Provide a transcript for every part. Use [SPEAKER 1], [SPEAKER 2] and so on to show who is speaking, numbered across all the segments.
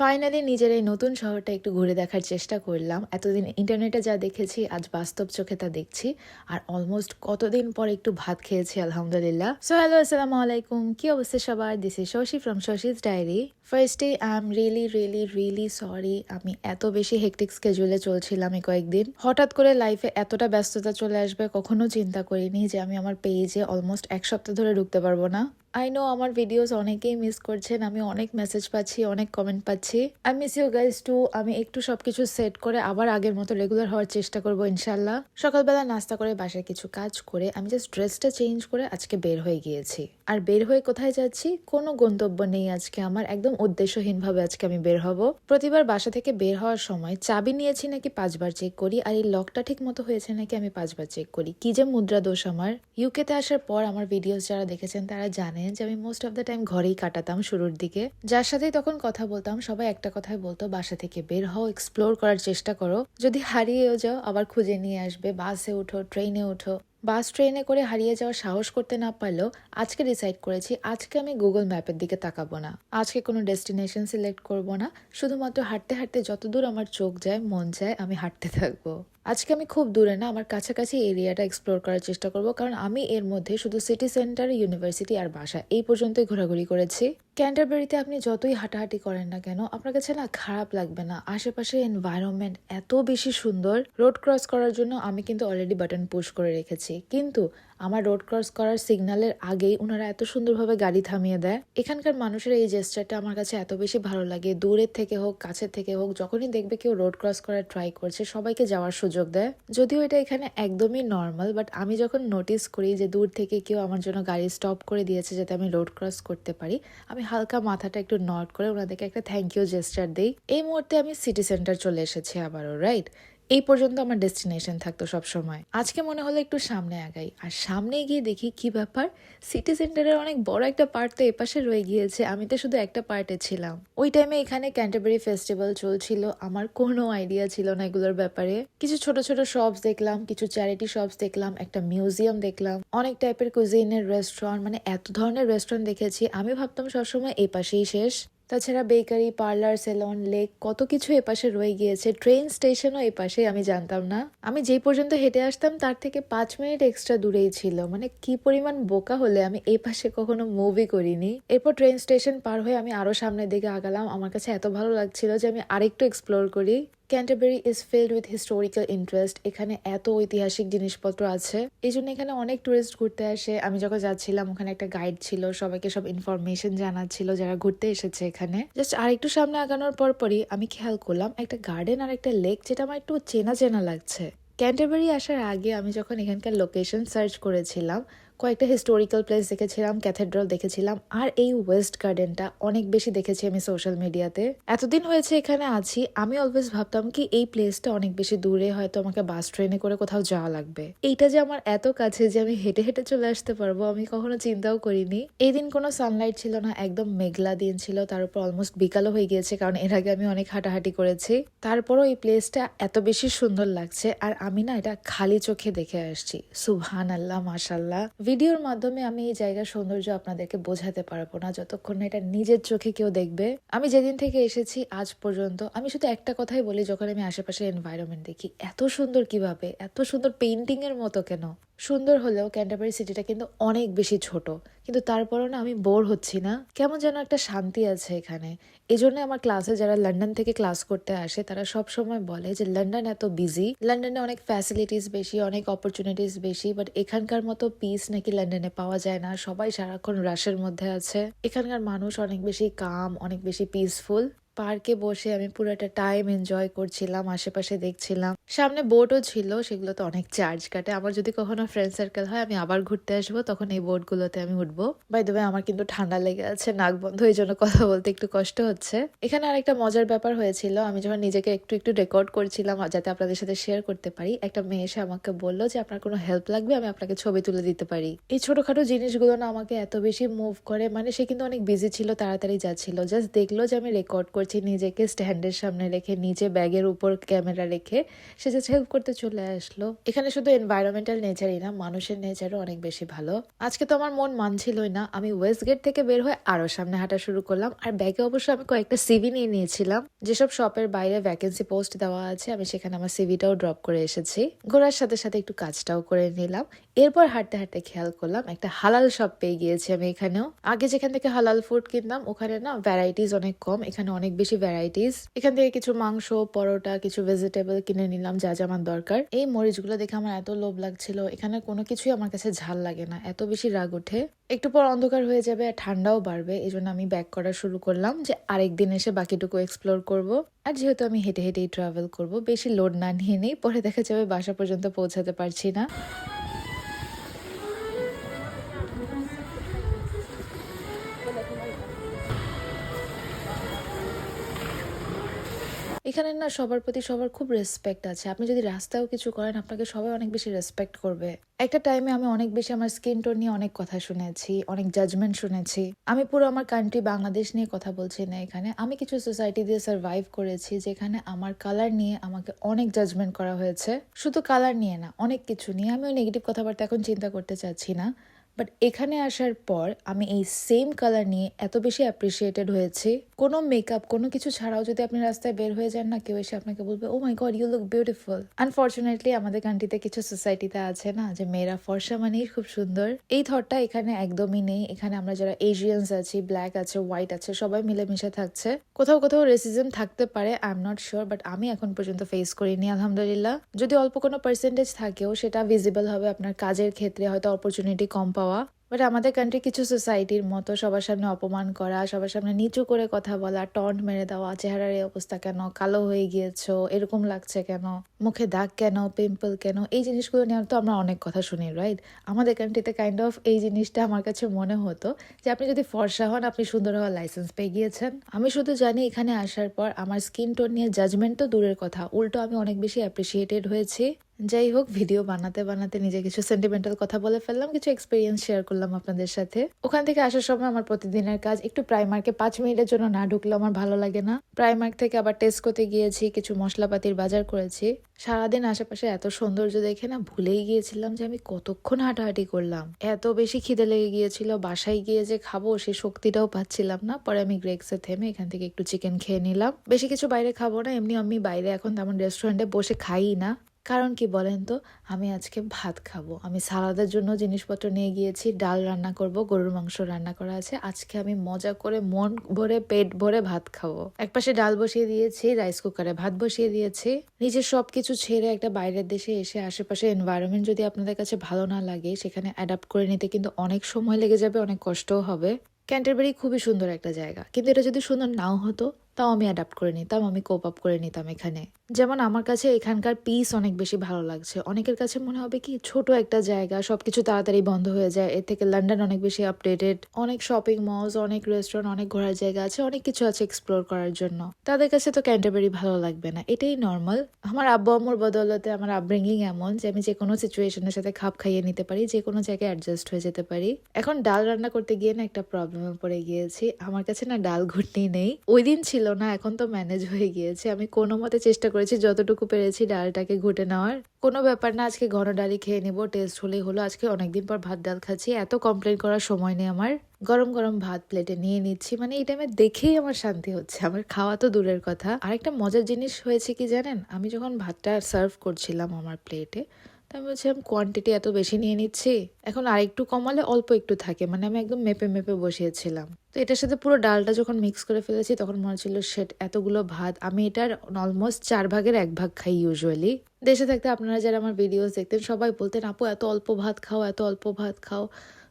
[SPEAKER 1] Finally নিজের এই নতুন শহরটা একটু ঘুরে দেখার চেষ্টা করলাম। এতদিন ইন্টারনেটে যা দেখেছি, আজ বাস্তব চোখে তা দেখছি। আর অলমোস্ট কতদিন পর একটু ভাত খেয়েছি, আলহামদুলিল্লাহ। সো হ্যালো আসসালামু আলাইকুম। কি অবস্থা সবার? This is Shashi from Shashi's diary ফার্স্টে I am really really really sorry আমি এত বেশি হেকটিক স্কেজুলে চলছিলাম এই কয়েকদিন। হঠাৎ করে লাইফে এতটা ব্যস্ততা চলে আসবে, কখনো চিন্তা করিনি যে আমি আমার পেজে অলমোস্ট এক সপ্তাহ ধরে ঢুকতে পারব না। আই নো আমার ভিডিওস অনেকেই মিস করছেন, আমি অনেক মেসেজ পাচ্ছি, অনেক কমেন্ট পাচ্ছি। I miss you guys too আমি একটু সব কিছু সেট করে আবার আগের মতো রেগুলার হওয়ার চেষ্টা করব ইনশাল্লাহ সকালবেলা নাস্তা করে বাসায় কিছু কাজ করে, আমি জাস্ট ড্রেসটা চেঞ্জ করে আজকে বের হয়ে গিয়েছি। আর বের হয়ে কোথায় যাচ্ছি? কোনো গন্তব্য নেই আজকে আমার। একদম উদ্দেশ্যহীনভাবে আজকে আমি বের হব। প্রতিবার বাসা থেকে বের হওয়ার সময় চাবি নিয়েছি নাকি পাঁচবার চেক করি, আর এই লকটা ঠিক মতো হয়েছে নাকি আমি পাঁচবার চেক করি? কি যে মুদ্রা দোষ আমার। ইউকেতে আসার পর আমার ভিডিওস যারা দেখেছেন তারা জানেন যে আমি মোস্ট অফ দ্য টাইম ঘরেই কাটাতাম শুরুর দিকে। যার সাথেই তখন কথা বলতাম, সবাই একটা কথাই বলতো, বাসা থেকে বের হও এক্সপ্লোর করার চেষ্টা করো। যদি হারিয়েও যাও, আবার খুঁজে নিয়ে আসবে। বাসে উঠো ট্রেনে উঠো। বাস ট্রেনে করে হারিয়ে যাওয়ার সাহস করতে না পারলেও আজকে ডিসাইড করেছি, আজকে আমি গুগল ম্যাপের দিকে তাকাবো না। আজকে কোনো ডেস্টিনেশন সিলেক্ট করব না। শুধুমাত্র হাঁটতে হাঁটতে যতদূর আমার চোখ যায়, মন যায়, আমি হাঁটতে থাকব। আজকে আমি খুব দূরে না, আমার কাছাকাছি এরিয়াটা এক্সপ্লোর করার চেষ্টা করব, কারণ আমি এর মধ্যে শুধু সিটি সেন্টার ইউনিভার্সিটি আর বাসা এই পর্যন্তই ঘোরাঘুরি করেছি। ক্যান্টারবেরিতে আপনি যতই হাঁটাহাঁটি করেন না কেন, আপনার কাছে না খারাপ লাগবে না। আশেপাশে এনভায়রনমেন্ট এত বেশি সুন্দর রোড ক্রস করার জন্য আমি কিন্তু অলরেডি বাটন পুশ করে রেখেছি। কিন্তু আমার রোড ক্রস করার সিগন্যালের আগেই ওনারা এত সুন্দরভাবে গাড়ি থামিয়ে দেয়। এখানকার মানুষের এই জেস্টারটা আমার কাছে এত বেশি ভালো লাগে। দূরের থেকে হোক, কাছের থেকে হোক, যখনই দেখবে কেউ রোড ক্রস করার ট্রাই করছে, সবাইকে যাওয়ার সুযোগ দেয়। যদিও এটা এখানে একদমই নর্মাল বাট আমি যখন নোটিস করি যে দূর থেকে কেউ আমার জন্য গাড়ি স্টপ করে দিয়েছে যাতে আমি রোড ক্রস করতে পারি, আমি হালকা মাথাটা একটু নট করে ওনাদেরকে একটা থ্যাংক ইউ জেস্টার দিই। এই মুহূর্তে আমি সিটি সেন্টার চলে এসেছি আবারও রাইট এই পর্যন্ত আমার ডেস্টিনেশন থাকতো সব সময়। আজকে মনে হলো একটু সামনে আগাই। আর সামনে গিয়ে দেখি কি ব্যাপার? সিটি সেন্টারের অনেক বড় একটা পার্ট তো এপাশে রয়ে গিয়েছে। আমি তো শুধু একটা পার্টে ছিলাম। ওই টাইমে এখানে ক্যান্টারবেরি ফেস্টিভ্যাল চলছিল। আমার কোনো আইডিয়া ছিল না এগুলোর ব্যাপারে। কিছু ছোট ছোট শপস দেখলাম, কিছু চ্যারিটি শপস দেখলাম, একটা মিউজিয়াম দেখলাম। অনেক টাইপের কুজিনের রেস্টুরেন্ট মানে এত ধরনের রেস্টুরেন্ট দেখেছি। আমি ভাবতাম সবসময় এই পাশেই শেষ। তাছাড়া বেকারি, পার্লার, সেলন, লেক, কত কিছু এপাশে রয়ে গিয়েছে। ট্রেন স্টেশনও এপাশে, আমি জানতাম না। আমি যেই পর্যন্ত হেঁটে আসতাম, তার থেকে পাঁচ মিনিট এক্সট্রা দূরেই ছিল। মানে কি পরিমাণ বোকা হলে আমি এই পাশে কখনো মুভি করিনি। এরপর ট্রেন স্টেশন পার হয়ে আমি আরও সামনের দিকে আগালাম। আমার কাছে এত ভালো লাগছিল যে আমি আরেকটু এক্সপ্লোর করি। Canterbury is filled with historical interest এখানে এত ঐতিহাসিক জিনিসপত্র আছে। এই জন্য এখানে অনেক টুরিস্ট ঘুরতে আসে। আমি যখন যাচ্ছিলাম, ওখানে একটা গাইড ছিল, সবাইকে সব ইনফরমেশন জানাচ্ছিল যারা ঘুরতে এসেছে এখানে। জাস্ট আরেকটু সামনে আগানোর পর পরই আমি খেয়াল করলাম, একটা গার্ডেন আর একটা লেক যেটা আমার একটু চেনা চেনা লাগছে। ক্যান্টারবেরি আসার আগে আমি যখন এখানকার লোকেশন সার্চ করেছিলাম কয়েকটা হিস্টোরিক্যাল প্লেস দেখেছিলাম ক্যাথেড্রাল দেখেছিলাম, আর এই ওয়েস্ট গার্ডেনটা অনেক বেশি দেখেছি আমি সোশ্যাল মিডিয়াতে এতদিন হয়েছে এখানে আছি, আমি অলওয়েজ ভাবতাম কি এই প্লেসটা অনেক বেশি দূরে, হয়তো আমাকে বাস ট্রেনে করে কোথাও যাওয়া লাগবে। এইটা যে আমার এত কাছে যে আমি হেঁটে হেঁটে চলে আসতে পারব, আমি কখনো চিন্তাও করিনি। এই দিন কোনো সানলাইট ছিল না, একদম মেঘলা দিন ছিল, তার উপর অলমোস্ট বিকালও হয়ে গিয়েছে, কারণ এর আগে আমি অনেক হাঁটাহাঁটি করেছি। তারপরও এই প্লেসটা এত বেশি সুন্দর লাগছে, আর আমি না এটা খালি চোখে দেখে আসছি। সুবহান আল্লাহ মাসাল্লাহ ভিডিওর মাধ্যমে আমি এই জায়গার সৌন্দর্য আপনাদেরকে বোঝাতে পারব না যতক্ষণ না এটা নিজের চোখে কেউ দেখবে। আমি যেদিন থেকে এসেছি, আজ পর্যন্ত, আমি শুধু একটা কথাই বলি, যখন আমি আশেপাশে এনভায়রনমেন্ট দেখি, এত সুন্দর কীভাবে? এত সুন্দর পেন্টিং এর মতো কেন? সুন্দর হলেও ক্যান্টারবারি সিটিটা কিন্তু অনেক বেশি ছোট। কিন্তু তারপরও না আমি বোর হচ্ছি না। কেমন যেন একটা শান্তি আছে এখানে। এই জন্য আমার ক্লাসে যারা লন্ডন থেকে ক্লাস করতে আসে, তারা সব সময় বলে যে, লন্ডন এত বিজি লন্ডনে অনেক ফ্যাসিলিটিস বেশি, অনেক অপরচুনিটিস বেশি বাট এখানকার মতো পিস নাকি লন্ডনে পাওয়া যায় না। সবাই সারাক্ষণ রাশের মধ্যে আছে। এখানকার মানুষ অনেক বেশি কাম অনেক বেশি পিসফুল পার্কে বসে আমি পুরোটা টাইম এনজয় করছিলাম, আশেপাশে দেখছিলাম। সামনে বোটও ছিল, সেগুলোতে অনেক চার্জ কাটে। আমার যদি কখনো ফ্রেন্ড সার্কেল হয়, আমি আবার ঘুরতে আসব, তখন এই বোটগুলোতে আমি উঠবো। বাই দেবে আমার কিন্তু ঠান্ডা লেগে আছে, নাক বন্ধ, এই জন্য কথা বলতে একটু কষ্ট হচ্ছে। এখানে আরেকটা মজার ব্যাপার হয়েছিল, আমি যখন নিজেকে একটু একটু রেকর্ড করছিলাম যাতে আপনাদের সাথে শেয়ার করতে পারি, একটা মেয়ে এসে আমাকে বলল যে, আপনার কোনো হেল্প লাগবে? আমি আপনাকে ছবি তুলে দিতে পারি। এই ছোটখাটো জিনিসগুলো না আমাকে এত বেশি মুভ করে মানে সে কিন্তু অনেক বিজি ছিল, তাড়াতাড়ি যাচ্ছিল। জাস্ট দেখল যে আমি রেকর্ড করছি নিজেকে স্ট্যান্ডের সামনে রেখে নিচে ব্যাগের উপর ক্যামেরা রেখে, সে জাস্ট হেল্প করতে চলে আসলো। এখানে শুধু এনভায়রনমেন্টাল নেচারই না, মানুষের নেচারও অনেক বেশি ভালো। আজকে তো আমার মন মানছিলই না, আমি ওয়েস্ট গেট থেকে বের হয়ে আরও সামনে হাঁটা শুরু করলাম, আর ব্যাগে অবশ্য আমি কয়েকটা সিভি নিয়ে নিয়েছিলাম। যেসব শপের বাইরে ভ্যাকেন্সি পোস্ট দেওয়া আছে, আমি সেখানে আমার সিভিটাও ড্রপ করে এসেছি। ঘোরার সাথে সাথে একটু কাজটাও করে নিলাম। এরপর হাঁটতে হাঁটতে খেয়াল করলাম, একটা হালাল শপ পেয়ে গিয়েছি আমি এখানেও। আগে যেখান থেকে হালাল ফুড কিনতাম, ওখানে না ভ্যারাইটিস অনেক কম, এখানে অনেক বেশি ভ্যারাইটিস এখান থেকে কিছু মাংস, পরোটা, কিছু ভেজিটেবল কিনে নিলাম, যা যা আমার দরকার। এই মরিচগুলো দেখে আমার এত লোভ লাগছিল, এখানে কোনো কিছুই আমার কাছে ঝাল লাগে না, এত বেশি রাগ ওঠে। একটু পর অন্ধকার হয়ে যাবে আর ঠান্ডাও বাড়বে এই জন্য আমি ব্যাক করা শুরু করলাম যে আরেকদিন এসে বাকিটুকু এক্সপ্লোর করব। আর যেহেতু আমি হেঁটে হেঁটেই ট্রাভেল করব, বেশি লোড না নিয়ে নেই, পরে দেখা যাবে বাসা পর্যন্ত পৌঁছাতে পারছি না। এখানে না সবার প্রতি সবার খুব রেসপেক্ট আছে। আপনি যদি রাস্তাও কিছু করেন, আপনাকে সবাই অনেক বেশি রেসপেক্ট করবে। একটা টাইমে আমি অনেক বেশি আমার স্কিন টোন নিয়ে অনেক কথা শুনেছি, অনেক জাজমেন্ট শুনেছি। আমি পুরো আমার কান্ট্রি বাংলাদেশ নিয়ে কথা বলছি না এখানে। আমি কিছু সোসাইটি দিয়ে সার্ভাইভ করেছি যেখানে আমার কালার নিয়ে আমাকে অনেক জাজমেন্ট করা হয়েছে। শুধু কালার নিয়ে না, অনেক কিছু নিয়ে। আমি ওই নেগেটিভ কথাবার্তা এখন চিন্তা করতে চাচ্ছি না। বাট এখানে আসার পর আমি এই সেম কালার নিয়ে এত বেশি অ্যাপ্রিসিয়েটেড হয়েছি। কোনো মেকআপ কোনো কিছু ছাড়াও যদি আপনি রাস্তায় বের হয়ে যান না, কেউ এসে আপনাকে বলবে ও my god you look beautiful unfortunately আমাদের কান্ট্রিতে কিছু সোসাইটিতে আছে না, যে মেয়েরা ফর্সা মানেই খুব সুন্দর। এই থটটা এখানে একদমই নেই। এখানে আমরা যারা এশিয়ানস আছি ব্ল্যাক আছে হোয়াইট আছে, সবাই মিলেমিশে থাকছে। কোথাও কোথাও রেসিজম থাকতে পারে I am not sure but আমি এখন পর্যন্ত ফেস করিনি, আলহামদুলিল্লাহ। যদি অল্প কোনো পার্সেন্টেজ থাকেও, সেটা ভিজিবল হবে আপনার কাজের ক্ষেত্রে, হয়তো অপরচুনিটি কম পাওয়া বাট আমাদের কান্ট্রি কিছু সোসাইটির মতো সবার সামনে অপমান করা, সবার সামনে নিচু করে কথা বলা টন্ট মেরে দেওয়া, চেহারার এই অবস্থা কেন? কালো হয়ে গিয়েছো, এরকম লাগছে কেন? মুখে দাগ কেন? পিম্পল কেন? এই জিনিসগুলো নিয়ে তো আমরা অনেক কথা শুনি রাইট আমাদের কান্ট্রিতে কাইন্ড অফ এই জিনিসটা আমার কাছে মনে হতো যে আপনি যদি ফর্সা হন, আপনি সুন্দর হওয়ার লাইসেন্স পেয়ে গিয়েছেন। আমি শুধু জানি এখানে আসার পর আমার স্কিন টোন নিয়ে জাজমেন্ট তো দূরের কথা। উল্টো আমি অনেক বেশি অ্যাপ্রিসিয়েটেড হয়েছি। যাই হোক ভিডিও বানাতে বানাতে নিজে কিছু সেন্টিমেন্টাল কথা বলে ফেললাম, কিছু এক্সপিরিয়েন্স শেয়ার করলাম আপনাদের সাথে। ওখান থেকে আসার সময় আমার প্রতিদিনের কাজ একটু প্রাইমার্কে পাঁচ মিনিটের জন্য না ঢুকলে আমার ভালো লাগে না। প্রাইমার্ক থেকে আবার টেস্ট করতে গিয়েছি, কিছু মশলাপাতির বাজার করেছি। সারাদিন আশেপাশে এত সৌন্দর্য দেখে না ভুলেই গিয়েছিলাম যে আমি কতক্ষণ হাঁটাহাঁটি করলাম। এত বেশি খিদে লেগে গিয়েছিল, বাসায় গিয়ে যে খাব সেই শক্তিটাও পাচ্ছিলাম না। পরে আমি গ্রেক্সে থেমে এখান থেকে একটু চিকেন খেয়ে নিলাম। বেশি কিছু বাইরে খাব না, এমনি আমি বাইরে এখন তেমন রেস্টুরেন্টে বসে খাই না। কারণ কি বলেন তো? আমি আজকে ভাত খাব। আমি সালাদের জন্য জিনিসপত্র নিয়ে গিয়েছি, ডাল রান্না করব, গরুর মাংস রান্না করা আছে। আজকে আমি মজা করে মন ভরে, পেট ভরে ভাত খাব। একপাশে ডাল বসিয়ে দিয়েছি রাইস কুকারে ভাত বসিয়ে দিয়েছি। নিজের সব কিছু ছেড়ে একটা বাইরের দেশে এসে আশেপাশে এনভায়রনমেন্ট যদি আপনাদের কাছে ভালো না লাগে, সেখানে অ্যাডাপ্ট করে নিতে কিন্তু অনেক সময় লেগে যাবে, অনেক কষ্টও হবে। ক্যান্টারবেরি খুবই সুন্দর একটা জায়গা। কিন্তু এটা যদি সুন্দর নাও হতো তাও আমি অ্যাডাপ্ট করে নিতাম, আমি কোপ আপ করে নিতাম এখানে। যেমন আমার কাছে এখানকার পিস অনেক বেশি ভালো লাগছে। অনেকের কাছে মনে হবে কি, ছোট একটা জায়গা, সবকিছু তাড়াতাড়ি বন্ধ হয়ে যায়। এর থেকে লন্ডন অনেক বেশি আপডেটেড অনেক শপিং মলস অনেক রেস্টুরেন্ট অনেক ঘোরার জায়গা আছে, অনেক কিছু আছে এক্সপ্লোর করার জন্য। তাদের কাছে তো ক্যান্টারবেরি ভালো লাগবে না। এটাই নর্মাল আমার আব্বু আম্মুর বদলতে আমার আপব্রিঙ্গিং এমন যে, আমি যে কোনো সিচুয়েশনের সাথে খাপ খাইয়ে নিতে পারি যে কোনো জায়গায় অ্যাডজাস্ট হয়ে যেতে পারি। এখন ডাল রান্না করতে গিয়ে না একটা প্রবলেমে পড়ে গিয়েছি। আমার কাছে না ডাল ঘুটনি নেই। ওই দিন ছিল না, এখন তো ম্যানেজ হয়ে গিয়েছে। আমি কোনো মতে চেষ্টা করেছি যতটুকু পেরেছি ডালটাকে ঘুটে নেওয়ার। কোনো ব্যাপার না, আজকে ঘন ডালি খেয়ে নিবো টেস্ট হলেই হলো। আজকে অনেকদিন পর ভাত ডাল খাচ্ছি, এত কমপ্লেন করার সময় নেই আমার। গরম গরম ভাত প্লেটে নিয়ে নিচ্ছি মানে এই টাইমে দেখেই আমার শান্তি হচ্ছে। আমার খাওয়া তো দূরের কথা। আরেকটা মজার জিনিস হয়েছে কি জানেন? আমি যখন ভাতটা সার্ভ করছিলাম আমার প্লেটে তো আমি বলছিলাম কোয়ান্টিটি এত বেশি নিয়ে নিচ্ছি? এখন আরেকটু কমালে অল্প একটু থাকে মানে আমি একদম মেপে মেপে বসিয়েছিলাম। তো এটার সাথে পুরো ডালটা যখন মিক্স করে ফেলেছি, তখন মনে হচ্ছিল, শেট, এতগুলো ভাত। আমি এটার অলমোস্ট চার ভাগের এক ভাগ খাই ইউজুয়ালি দেশে থাকতে আপনারা যারা আমার ভিডিওস দেখতেন, সবাই বলতেন, আপু, এত অল্প ভাত খাও, এত অল্প ভাত খাও।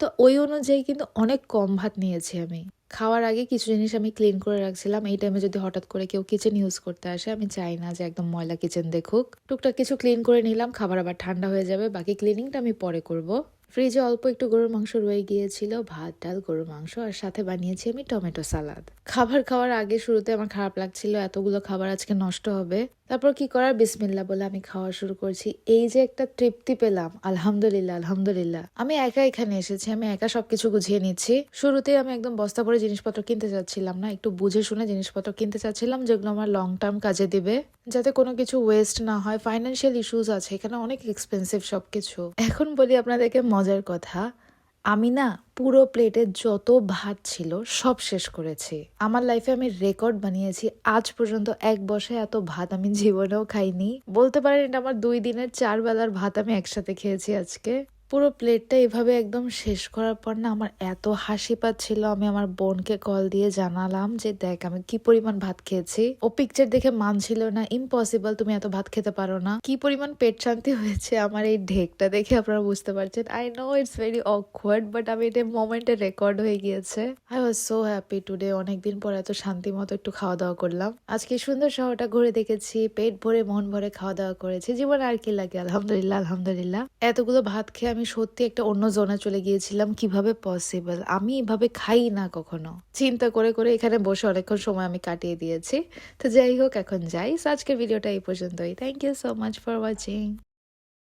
[SPEAKER 1] তো ওই অনুযায়ী কিন্তু অনেক কম ভাত নিয়েছি আমি। খাওয়ার আগে কিছু জিনিস আমি ক্লিন করে রাখছিলাম। এই টাইমে যদি হঠাৎ করে কেউ কিচেন ইউজ করতে আসে, আমি চাই না যে একদম ময়লা কিচেন দেখুক। টুকটাক কিছু ক্লিন করে নিলাম, খাবার আবার ঠান্ডা হয়ে যাবে, বাকি ক্লিনিংটা আমি পরে করব। ফ্রিজে অল্প একটু গরুর মাংস রয়ে গিয়েছিল, ভাত, ডাল, গরুর মাংস, আর সাথে বানিয়েছি আমি টমেটো সালাদ। খাবার খাওয়ার আগে শুরুতে আমার খারাপ লাগছিল, এতগুলো খাবার আজকে নষ্ট হবে। তারপর কি করার? বিসমিল্লা বলে আমি খাওয়া শুরু করছি। এই যে একটা তৃপ্তি পেলাম, আলহামদুলিল্লাহ আলহামদুলিল্লাহ। আমি একা এখানে এসেছি, আমি একা সবকিছু গুছিয়ে নিচ্ছি। শুরুতেই আমি একদম বস্তা করে জিনিসপত্র কিনতে চাচ্ছিলাম না, একটু বুঝে শুনে জিনিসপত্র কিনতে চাচ্ছিলাম, যেগুলো আমার লং টার্ম কাজে দিবে, যাতে কোনো কিছু ওয়েস্ট না হয় ফাইন্যান্সিয়াল ইস্যুস আছে, এখানে অনেক এক্সপেন্সিভ সবকিছু। এখন বলি আপনাদেরকে মজার কথা, আমি না পুরো প্লেটে যত ভাত ছিল সব শেষ করেছি। আমার লাইফে আমি রেকর্ড বানিয়েছি, আজ পর্যন্ত এক বসে এত ভাত আমি জীবনেও খাইনি। বলতে পারেন এটা আমার দুই দিনের চার বেলার ভাত আমি একসাথে খেয়েছি আজকে। পুরো প্লেটটা এভাবে একদম শেষ করার পর না আমার এত হাসি পাচ্ছিল। আমি আমার বোনকে কল দিয়ে জানালাম যে, দেখ, আমি কি পরিমাণ ভাত খেয়েছি? ও পিকচার দেখে মানছিল না ইম্পসিবল তুমি এত ভাত খেতে পারো না। কি পরিমাণ পেট শান্তি হয়েছে আমার এই ঢেকটা দেখে আপনারা বুঝতে পারছেন। I know it's very awkward but আমি এটা মোমেন্টে রেকর্ড হয়ে গিয়েছে। I was so happy today অনেকদিন পর এত শান্তি মতো একটু খাওয়া দাওয়া করলাম। আজকে সুন্দর শহরটা ঘুরে দেখেছি, পেট ভরে, মন ভরে খাওয়া দাওয়া করেছি। জীবনে আর কি লাগে? আলহামদুলিল্লাহ আলহামদুলিল্লাহ। এতগুলো ভাত খেয়ে আমি সত্যি একটা অন্য জোনে চলে গিয়েছিলাম, কীভাবে পসিবল আমি এভাবে খাই না কখনো। চিন্তা করে করে এখানে বসে অনেকক্ষণ সময় আমি কাটিয়ে দিয়েছি। তো যাই হোক, এখন যাই। আজকের ভিডিওটা এই পর্যন্তই। Thank you so much for watching